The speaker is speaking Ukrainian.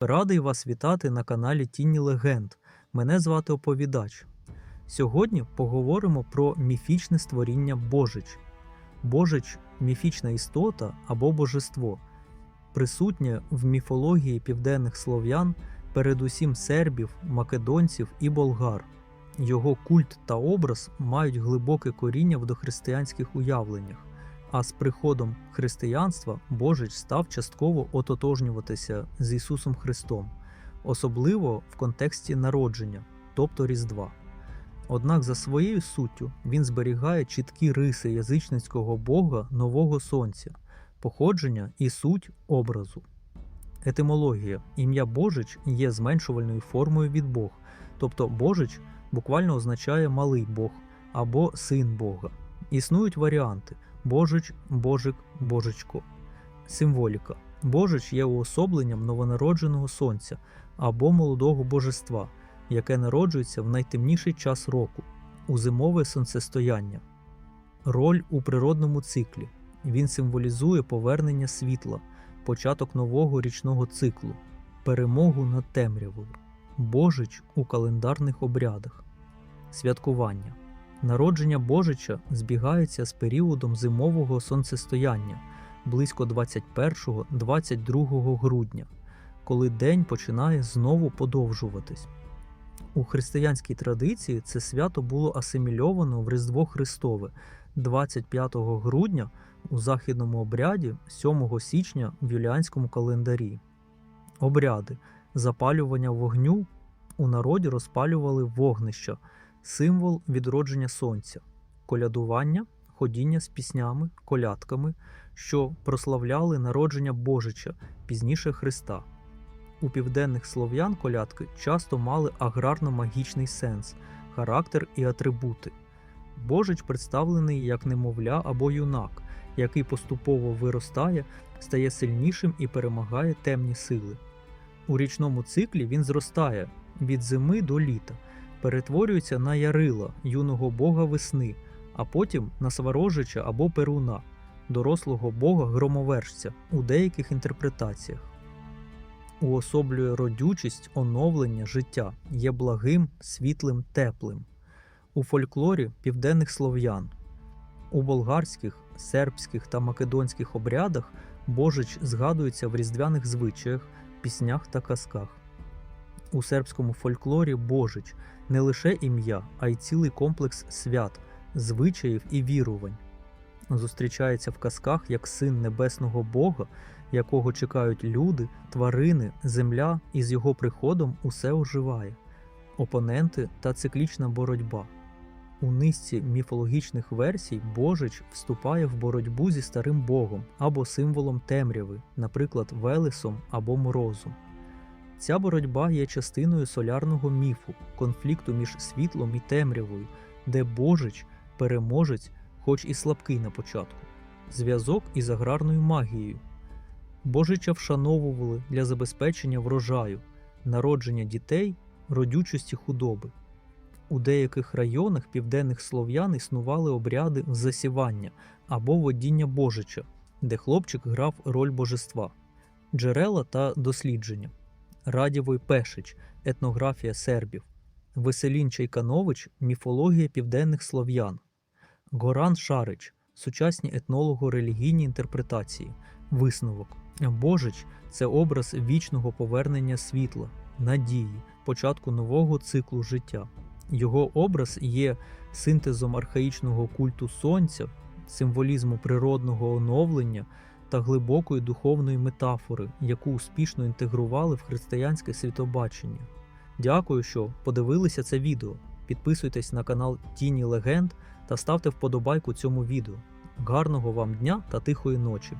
Радий вас вітати на каналі Тінні Легенд. Мене звати Оповідач. Сьогодні поговоримо про міфічне створіння Божич. Божич міфічна істота або божество, присутнє в міфології південних слов'ян, передусім сербів, македонців і болгар. Його культ та образ мають глибоке коріння в дохристиянських уявленнях, а з приходом християнства Божич став частково ототожнюватися з Ісусом Христом, особливо в контексті народження, тобто Різдва. Однак за своєю суттю він зберігає чіткі риси язичницького Бога Нового Сонця, походження і суть образу. Етимологія ім'я Божич є зменшувальною формою від Бог, тобто Божич буквально означає малий Бог або син Бога. Існують варіанти Божич, Божик, Божечко. Символіка. Божич є уособленням новонародженого сонця або молодого божества, яке народжується в найтемніший час року у зимове сонцестояння. Роль у природному циклі. Він символізує повернення світла, початок нового річного циклу, перемогу над темрявою, Божич у календарних обрядах, святкування. Народження Божича збігається з періодом зимового сонцестояння близько 21-22 грудня, коли день починає знову подовжуватись. У християнській традиції це свято було асимільовано в Різдво Христове 25 грудня у західному обряді 7 січня в юліанському календарі. Обряди запалювання вогню у народі розпалювали вогнища, символ відродження сонця, колядування, ходіння з піснями, колядками, що прославляли народження Божича, пізніше Христа. У південних слов'ян колядки часто мали аграрно-магічний сенс, характер і атрибути. Божич представлений як немовля або юнак, який поступово виростає, стає сильнішим і перемагає темні сили. У річному циклі він зростає від зими до літа, перетворюється на ярила юного бога весни, а потім на сварожича або перуна, дорослого бога громовержця у деяких інтерпретаціях. Уособлює родючість, оновлення життя, є благим, світлим, теплим. У фольклорі південних слов'ян. У болгарських, сербських та македонських обрядах Божич згадується в різдвяних звичаях, піснях та казках. У сербському фольклорі Божич не лише ім'я, а й цілий комплекс свят, звичаїв і вірувань. Зустрічається в казках як син небесного Бога, якого чекають люди, тварини, земля, і з його приходом усе оживає, опоненти та циклічна боротьба. У низці міфологічних версій Божич вступає в боротьбу зі старим Богом або символом темряви, наприклад, Велесом або морозом. Ця боротьба є частиною солярного міфу, конфлікту між світлом і темрявою, де Божич, переможець, хоч і слабкий на початку, зв'язок із аграрною магією. Божича вшановували для забезпечення врожаю, народження дітей, родючості худоби. У деяких районах південних слов'ян існували обряди засівання або водіння Божича, де хлопчик грав роль божества, джерела та дослідження. Радівой Пешич, етнографія сербів, Веселін Чайканович, міфологія південних слов'ян, Горан Шарич, сучасні етнолого-релігійні інтерпретації, висновок. Божич це образ вічного повернення світла, надії, початку нового циклу життя. Його образ є синтезом архаїчного культу сонця, символізму природного оновлення та глибокої духовної метафори, яку успішно інтегрували в християнське світобачення. Дякую, що подивилися це відео. Підписуйтесь на канал Тіні Легенд та ставте вподобайку цьому відео. Гарного вам дня та тихої ночі!